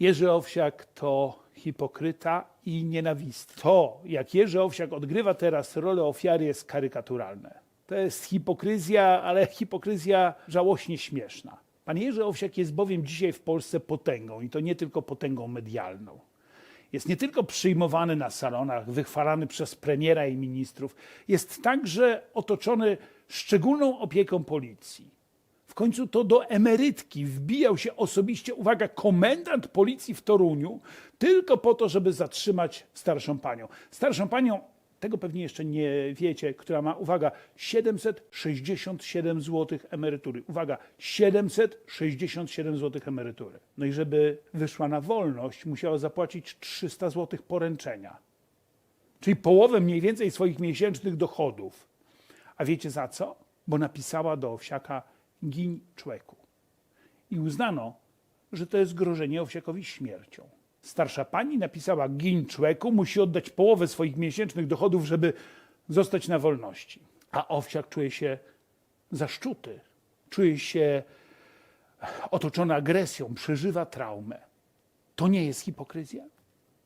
Jerzy Owsiak to hipokryta i nienawistny. To, jak Jerzy Owsiak odgrywa teraz rolę ofiary, jest karykaturalne. To jest hipokryzja, ale hipokryzja żałośnie śmieszna. Pan Jerzy Owsiak jest bowiem dzisiaj w Polsce potęgą i to nie tylko potęgą medialną. Jest nie tylko przyjmowany na salonach, wychwalany przez premiera i ministrów, jest także otoczony szczególną opieką policji. Końcu to do emerytki wbijał się osobiście, uwaga, komendant policji w Toruniu, tylko po to, żeby zatrzymać starszą panią. Starszą panią, tego pewnie jeszcze nie wiecie, która ma, uwaga, 767 zł emerytury. Uwaga, 767 zł emerytury. No i żeby wyszła na wolność, musiała zapłacić 300 zł poręczenia. Czyli połowę mniej więcej swoich miesięcznych dochodów. A wiecie za co? Bo napisała do Owsiaka gin człeku. I uznano, że to jest grożenie Owsiakowi śmiercią. Starsza pani napisała gin człeku, musi oddać połowę swoich miesięcznych dochodów, żeby zostać na wolności. A Owsiak czuje się zaszczuty, czuje się otoczony agresją, przeżywa traumę. To nie jest hipokryzja?